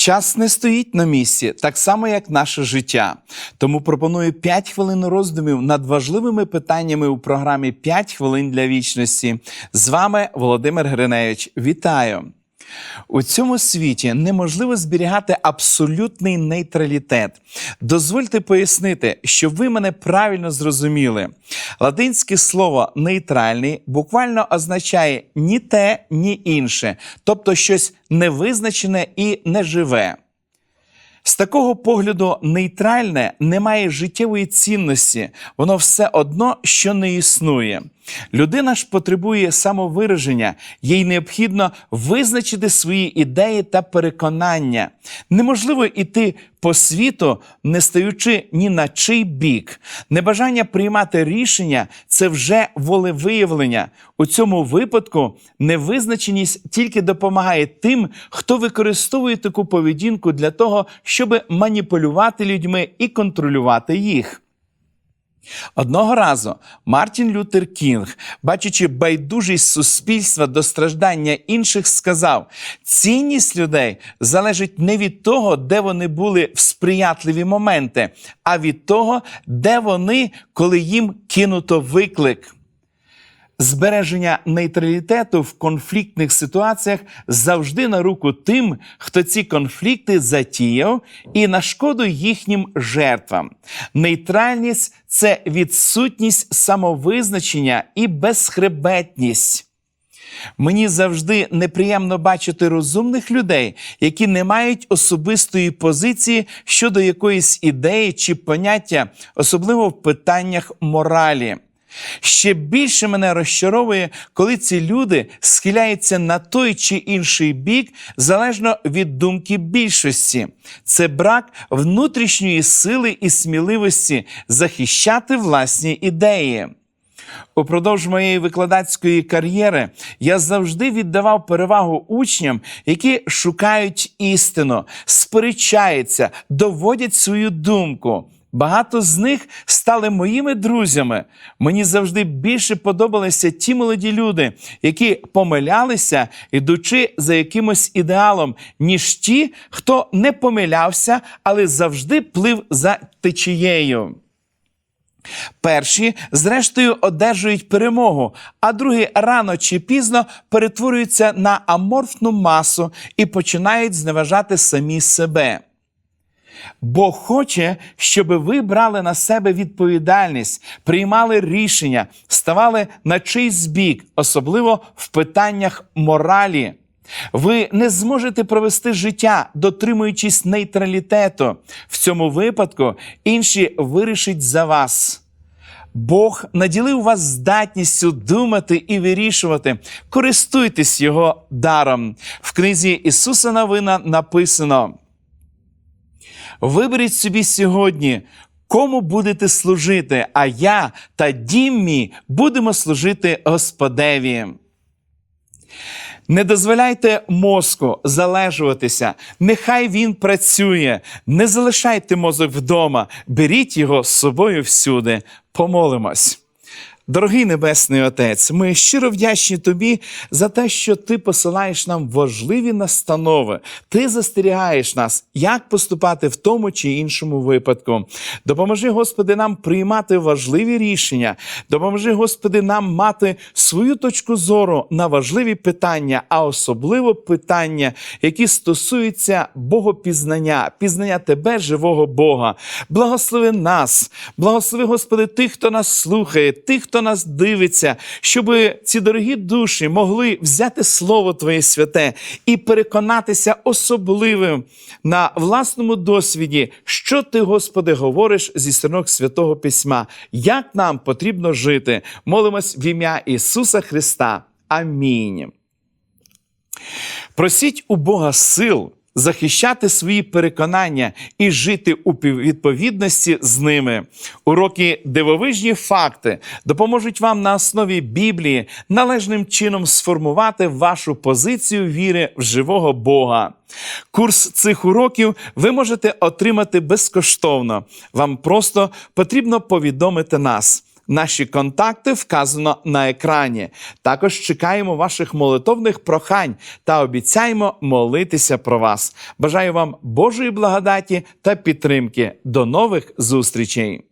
Час не стоїть на місці, так само як наше життя. Тому пропоную 5 хвилин роздумів над важливими питаннями у програмі «5 хвилин для вічності. З вами Володимир Гриневич. Вітаю! У цьому світі неможливо зберігати абсолютний нейтралітет. Дозвольте пояснити, щоб ви мене правильно зрозуміли. Латинське слово нейтральний буквально означає ні те, ні інше, тобто щось невизначене і неживе. З такого погляду, нейтральне не має життєвої цінності, воно все одно, що не існує. Людина ж потребує самовираження, їй необхідно визначити свої ідеї та переконання. Неможливо йти по світу, не стаючи ні на чий бік. Небажання приймати рішення це вже волевиявлення. У цьому випадку невизначеність тільки допомагає тим, хто використовує таку поведінку для того, щоб маніпулювати людьми і контролювати їх. Одного разу Мартін Лютер Кінг, бачачи байдужість суспільства до страждання інших, сказав: цінність людей залежить не від того, де вони були в сприятливі моменти, а від того, де вони, коли їм кинуто виклик. Збереження нейтралітету в конфліктних ситуаціях завжди на руку тим, хто ці конфлікти затіяв, і на шкоду їхнім жертвам. Нейтральність це відсутність самовизначення і безхребетність. Мені завжди неприємно бачити розумних людей, які не мають особистої позиції щодо якоїсь ідеї чи поняття, особливо в питаннях моралі. Ще більше мене розчаровує, коли ці люди схиляються на той чи інший бік залежно від думки більшості. Це брак внутрішньої сили і сміливості захищати власні ідеї. Упродовж моєї викладацької кар'єри я завжди віддавав перевагу учням, які шукають істину, сперечаються, доводять свою думку. Багато з них стали моїми друзями. Мені завжди більше подобалися ті молоді люди, які помилялися, ідучи за якимось ідеалом, ніж ті, хто не помилявся, але завжди плив за течією. Перші, зрештою, одержують перемогу, а другі рано чи пізно перетворюються на аморфну масу і починають зневажати самі себе. Бог хоче, щоб ви брали на себе відповідальність, приймали рішення, ставали на чийсь бік, особливо в питаннях моралі. Ви не зможете провести життя, дотримуючись нейтралітету. В цьому випадку інші вирішать за вас. Бог наділив вас здатністю думати і вирішувати. Користуйтесь його даром. В книзі Ісуса Новина написано. Виберіть собі сьогодні, кому будете служити, а я та дім мій будемо служити Господеві. Не дозволяйте мозку залежуватися, нехай він працює. Не залишайте мозок вдома, беріть його з собою всюди. Помолимось. Дорогий Небесний Отець, ми щиро вдячні Тобі за те, що Ти посилаєш нам важливі настанови. Ти застерігаєш нас, як поступати в тому чи іншому випадку. Допоможи, Господи, нам приймати важливі рішення. Допоможи, Господи, нам мати свою точку зору на важливі питання, а особливо питання, які стосуються Богопізнання, пізнання Тебе, живого Бога. Благослови нас, благослови, Господи, тих, хто нас слухає, тих, хто нас дивиться, щоб ці дорогі душі могли взяти Слово Твоє святе і переконатися особливим на власному досвіді, що ти, Господи, говориш зі сторінок Святого Письма, як нам потрібно жити. Молимось в ім'я Ісуса Христа. Амінь. Просіть у Бога сил захищати свої переконання і жити у відповідності з ними. Уроки дивовижні факти допоможуть вам на основі Біблії належним чином сформувати вашу позицію віри в живого Бога. Курс цих уроків ви можете отримати безкоштовно. Вам просто потрібно повідомити нас. Наші контакти вказано на екрані. Також чекаємо ваших молитовних прохань та обіцяємо молитися про вас. Бажаю вам Божої благодаті та підтримки. До нових зустрічей!